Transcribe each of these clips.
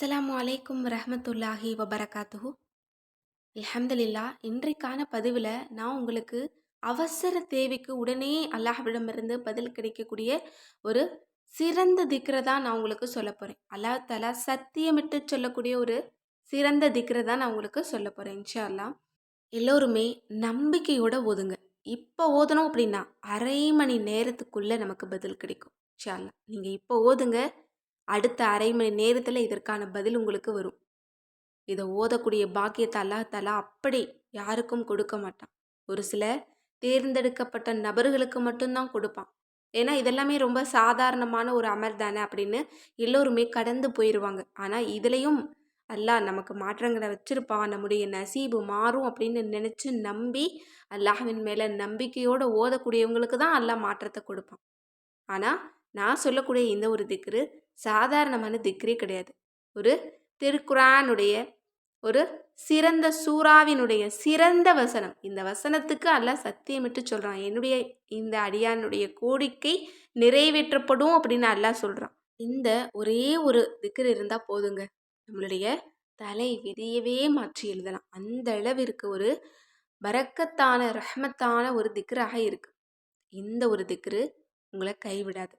அஸ்லாம் அலைக்கும் ரஹமத்துல்லாஹி வபரகாத்துஹு. அலமதுல்லா இன்றைக்கான பதிவில் நான் உங்களுக்கு அவசர தேவைக்கு உடனே அல்லாஹ்விடமிருந்து பதில் கிடைக்கக்கூடிய ஒரு சிறந்த திக்ரை தான் நான் உங்களுக்கு சொல்ல போகிறேன் அல்லாஹ் தலா சத்தியமிட்டு சொல்லக்கூடிய ஒரு சிறந்த திக்ரை தான் நான் உங்களுக்கு சொல்ல போகிறேன் இன்ஷா அல்லா எல்லோருமே நம்பிக்கையோட ஓதுங்க. இப்போ ஓதணும் அப்படின்னா அரை மணி நேரத்துக்குள்ளே நமக்கு பதில் கிடைக்கும் இன்ஷா அல்லா நீங்கள் இப்போ ஓதுங்க அடுத்த அரை மணி நேரத்தில் இதற்கான பதில் உங்களுக்கு வரும். இதை ஓதக்கூடிய பாக்கியத்தை அல்லாஹ் தாலா அப்படி யாருக்கும் கொடுக்க மாட்டான். ஒரு சில தேர்ந்தெடுக்கப்பட்ட நபர்களுக்கு மட்டும்தான் கொடுப்பான். ஏன்னா இதெல்லாமே ரொம்ப சாதாரணமான ஒரு அமல் தானே அப்படின்னு எல்லோருமே கடந்து போயிடுவாங்க ஆனால் இதுலேயும் அல்லாஹ் நமக்கு மாற்றங்களை வச்சிருப்பான். நம்முடைய நசீபு மாறும் அப்படின்னு நினச்சி நம்பி அல்லாஹ்வின் மேலே நம்பிக்கையோடு ஓதக்கூடியவங்களுக்கு தான் அல்லாஹ் மாற்றத்தை கொடுப்பான். ஆனால் நான் சொல்லக்கூடிய இந்த ஒரு திக்ரு சாதாரணமான திக்ரே கிடையாது. ஒரு திருக்குரானுடைய ஒரு சிறந்த சூறாவினுடைய சிறந்த வசனம். இந்த வசனத்துக்கு அல்ல சத்தியமிட்டு சொல்கிறான் என்னுடைய இந்த அடியானுடைய கோரிக்கை நிறைவேற்றப்படும் அப்படின்னு அல்லா சொல்கிறான் இந்த ஒரே ஒரு திக்ரு இருந்தால் போதுங்க. நம்மளுடைய தலை விதியவே மாற்றி எழுதலாம். அந்த அளவிற்கு ஒரு பறக்கத்தான ரஹ்மத்தான ஒரு திக்ராக இருக்குது இந்த ஒரு திக்ரு உங்களை கைவிடாது.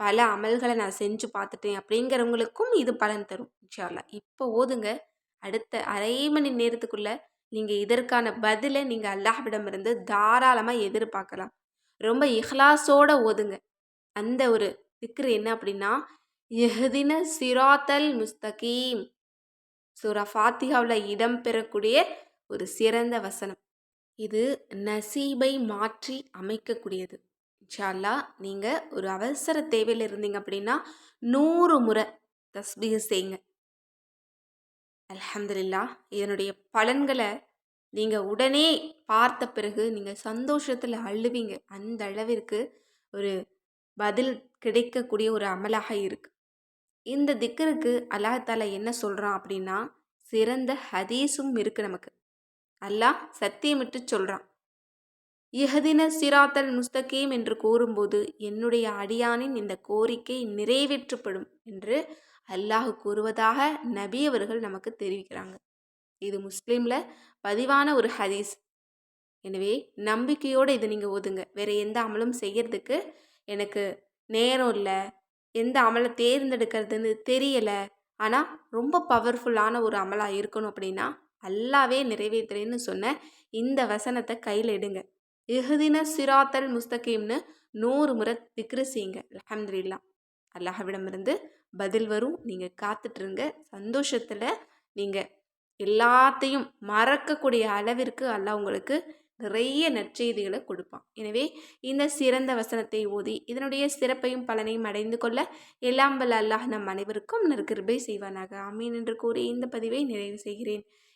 பல அமல்களை நான் செஞ்சு பார்த்துட்டேன் அப்படிங்கிறவங்களுக்கும் இது பலன் தரும் இன்ஷால்லா இப்போ ஓதுங்க. அடுத்த அரை மணி நேரத்துக்குள்ள நீங்கள் இதற்கான பதிலை நீங்கள் அல்லாஹ்விடமிருந்து தாராளமாக எதிர்பார்க்கலாம். ரொம்ப இஹ்லாஸோட ஓதுங்க. அந்த ஒரு திக்ரு என்ன அப்படின்னா எஹதின சிராத்தல் முஸ்தகீம். சூரா ஃபாத்திகாவில் இடம்பெறக்கூடிய ஒரு சிறந்த வசனம். இது நசீபை மாற்றி அமைக்கக்கூடியது. இன்ஷால்லா நீங்கள் ஒரு அவசர தேவையில் இருந்தீங்க அப்படின்னா நூறு முறை தஸ்பீக செய்யுங்க. அலமதுல்லா இதனுடைய பலன்களை நீங்கள் உடனே பார்த்த பிறகு நீங்கள் சந்தோஷத்தில் அழுவீங்க. அந்த அளவிற்கு ஒரு பதில் கிடைக்கக்கூடிய ஒரு அமலாக இருக்குது இந்த திக்கருக்கு அல்லாஹால என்ன சொல்கிறான் அப்படின்னா சிறந்த ஹதீஸும் இருக்குது நமக்கு. அல்லாஹ் சத்தியமிட்டு சொல்கிறான் இஹதின சிராத்தல் முஸ்தகீம் என்று கூறும்போது என்னுடைய அடியானின் இந்த கோரிக்கை நிறைவேற்றப்படும் என்று அல்லாஹ் கூறுவதாக நபி அவர்கள் நமக்கு தெரிவிக்கிறாங்க. இது முஸ்லீமில் பதிவான ஒரு ஹதீஸ். எனவே நம்பிக்கையோடு இதை நீங்கள் ஓதுங்க. வேறு எந்த அமலும் செய்யறதுக்கு எனக்கு நேரம் இல்லை. எந்த அமலை தேர்ந்தெடுக்கிறதுன்னு தெரியலை. ஆனால் ரொம்ப பவர்ஃபுல்லான ஒரு அமலாக இருக்கணும் அப்படின்னா அல்லாவே நிறைவேற்றுறேன்னு சொன்ன இந்த வசனத்தை கையில் எடுங்க. இஹதின சிராத்தல் முஸ்தகீம்னு நூறு முறை திக்ரு செய்யுங்க. அலமதுல்லா அல்லாஹ்விடமிருந்து பதில் வரும். நீங்கள் காத்துட்ருங்க. சந்தோஷத்தில் நீங்கள் எல்லாத்தையும் மறக்கக்கூடிய அளவிற்கு அல்லாஹ் உங்களுக்கு நிறைய நற்செய்திகளை கொடுப்பான். எனவே இந்த சிறந்த வசனத்தை ஓதி இதனுடைய சிறப்பையும் பலனையும் அடைந்து கொள்ள எல்லாம் வல்ல அல்லாஹ் நம் அனைவருக்கும் நற்கிருபை செய்வானாக. ஆமீன் என்று கூறி இந்த பதிவை நிறைவு செய்கிறேன்.